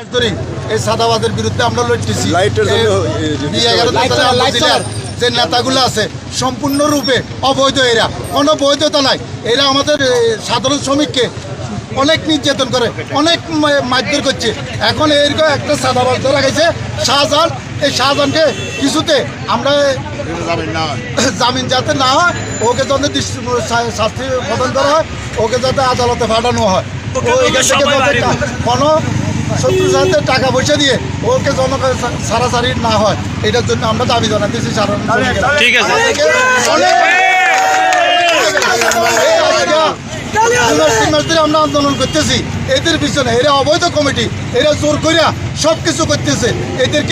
এই সাদাবাদের বিরুদ্ধে আমরা লড়তেছি। লাইটের জন্য, এই এই যে নেতাগুলো আছে সম্পূর্ণরূপে অবৈধ এরা। কোনো বৈধতা নাই। এরা আমাদের সাধারণ শ্রমিককে অনেক নির্যাতন করে অনেক মারধর করছে। এখন এরকম একটা সাদাবাদ ধরা গেছে শাহজাহান। এই শাহজাহানকে কিছুতে আমরা জামিন যাতে না হয় ওকে যাতে শাস্তি প্রদান করা হয় ওকে যাতে আদালতে পাঠানো হয়। ও এখান থেকে যাতে কোনো শত্রু যাতে টাকা পয়সা দিয়ে ওকে জনগণ সারাসারি না হয় এটার জন্য আমরা দাবি জানাতেছি সাধারণ ঠিক আছে আমরা আন্দোলন করতেছি এদের পিছনে এরা অবৈধ কমিটি এরা জোর করিয়া সবকিছু করতেছে এদের